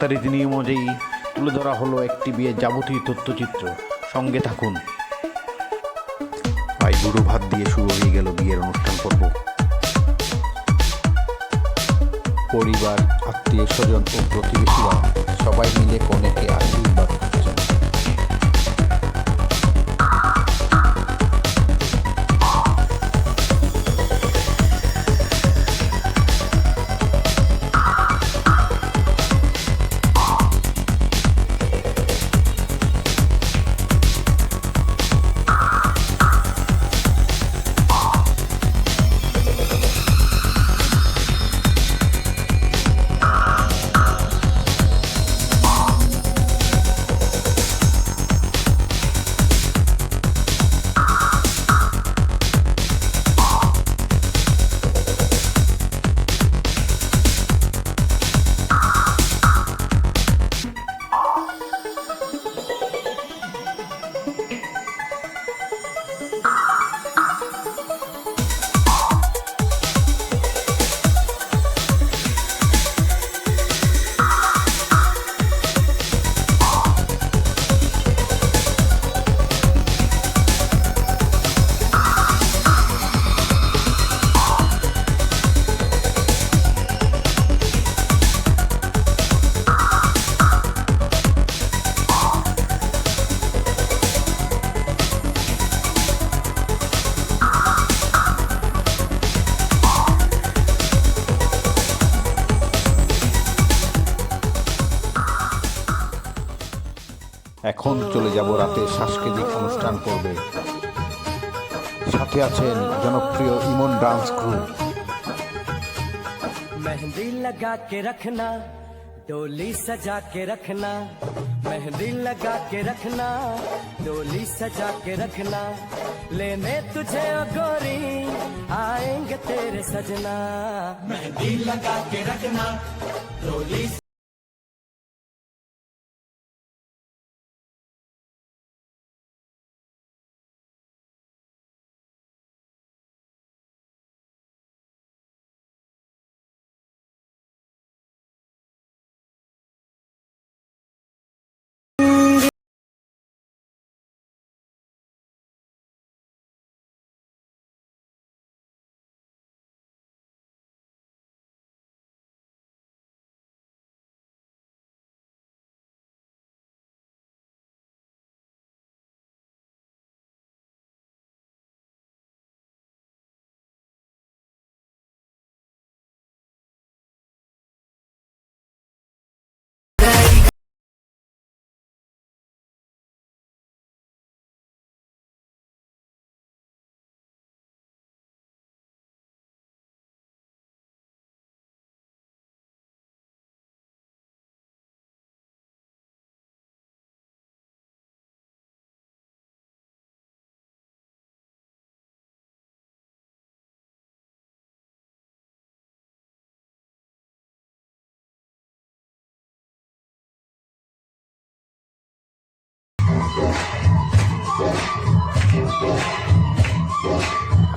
বন্ধুরা নিয়ম অনুযায়ী তুলে ধরা হলো একটি বিয়ের যাবতীয় তথ্যচিত্র। সঙ্গে থাকুন। ভাই গুরু ভাত দিয়ে শুরু হয়ে গেল বিয়ের অনুষ্ঠান পর্ব। পরিবার, আত্মীয় স্বজন ও প্রতিবেশীরা সবাই মিলে কনেকে আশীর্বাদ। সাথে আছেন জনপ্রিয় ইমন ডান্স গ্রুপ मेहंदी लगा के रखना डोली सजा के रखना मेहंदी लगा के रखना डोली सजा के रखना लेने तुझे ओ गोरी आएंगे तेरे सजना मेहंदी लगा के रखना डोली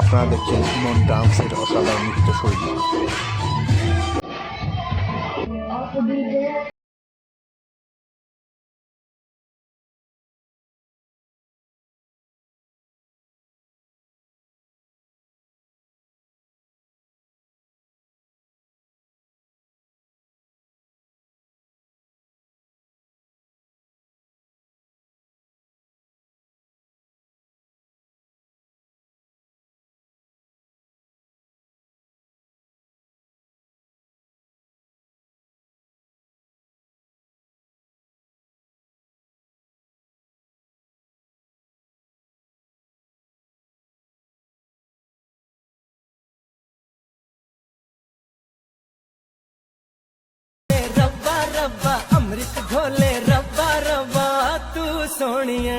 আপনারা দেখছেন ইমন ডান্সের অসাধারণ নৃত্য रब्बा रब्बा अमृत घोले रब्बा रब्बा तू सोनिए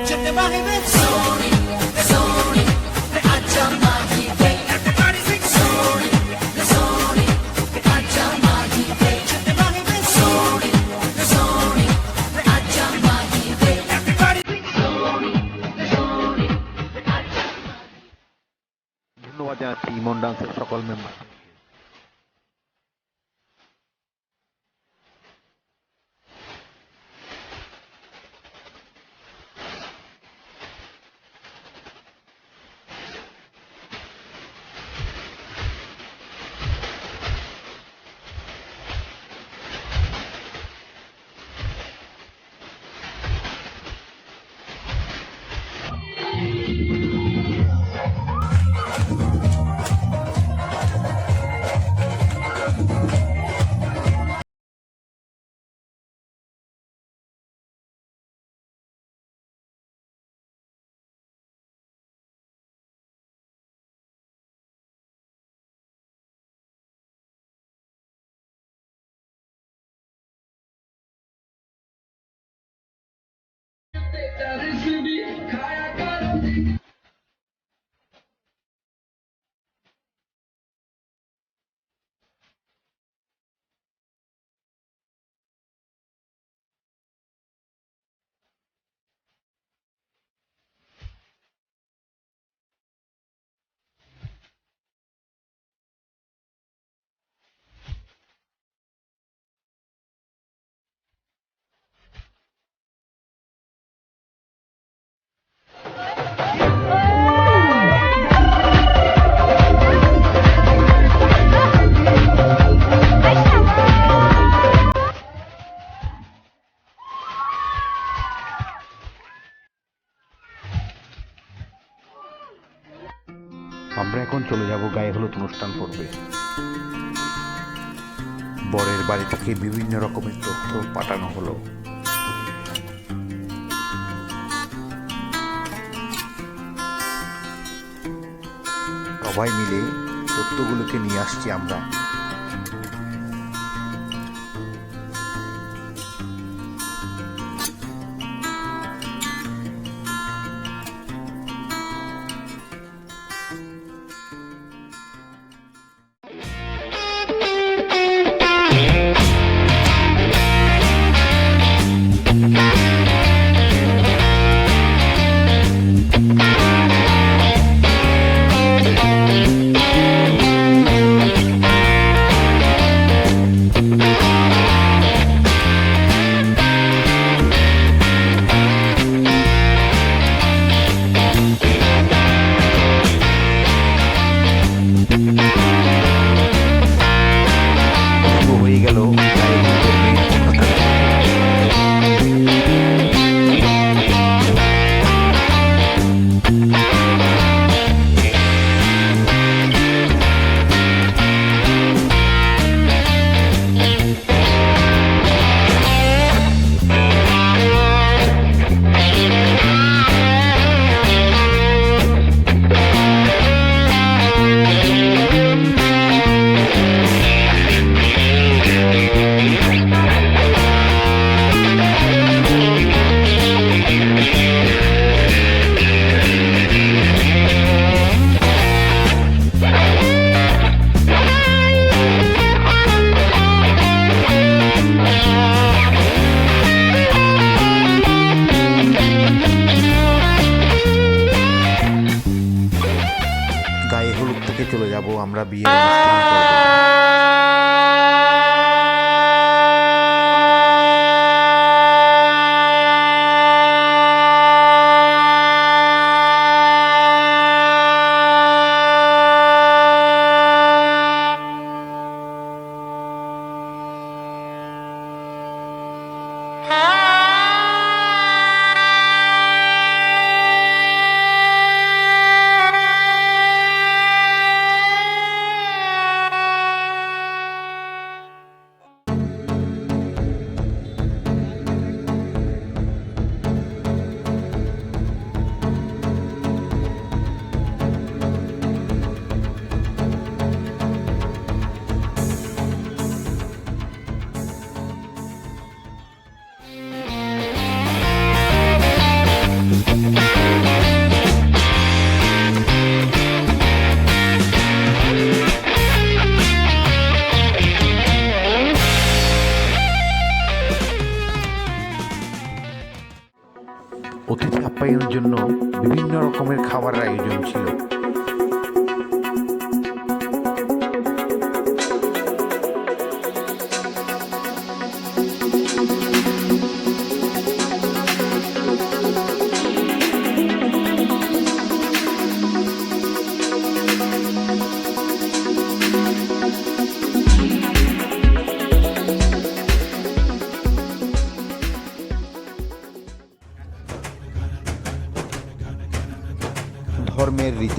ধন্যবাদ জানাচ্ছি ইমন ডান্সের সকল মেম্বার Cindy, Kaya. বিভিন্ন রকমের তথ্য পাঠানো হলো। সবাই মিলে তথ্যগুলোকে নিয়ে আসছি আমরা। যাব আমরা বিয়ের অতিথি আপ্যায়নের জন্য বিভিন্ন রকমের খাবার আয়োজন ছিল।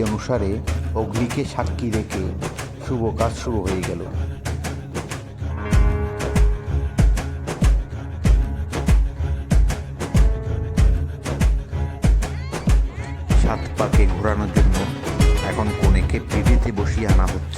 অনুসারে অগ্নিকে সাক্ষী রেখে শুভ কাজ শুরু হয়ে গেল। সাত পাকে ঘোরানোর জন্য এখন কনেকে পিঁড়িতে বসিয়ে আনা হচ্ছে।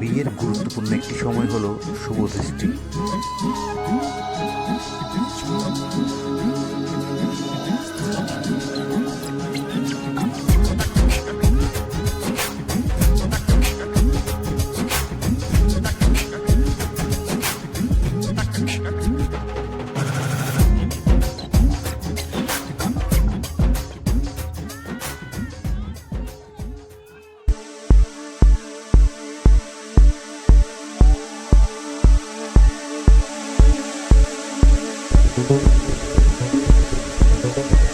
বিয়ের গুরুত্বপূর্ণ একটি সময় হল শুভ দৃষ্টি। Thank you.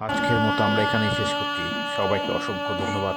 আজকের মতো আমরা এখানেই শেষ করছি। সবাইকে অসংখ্য ধন্যবাদ।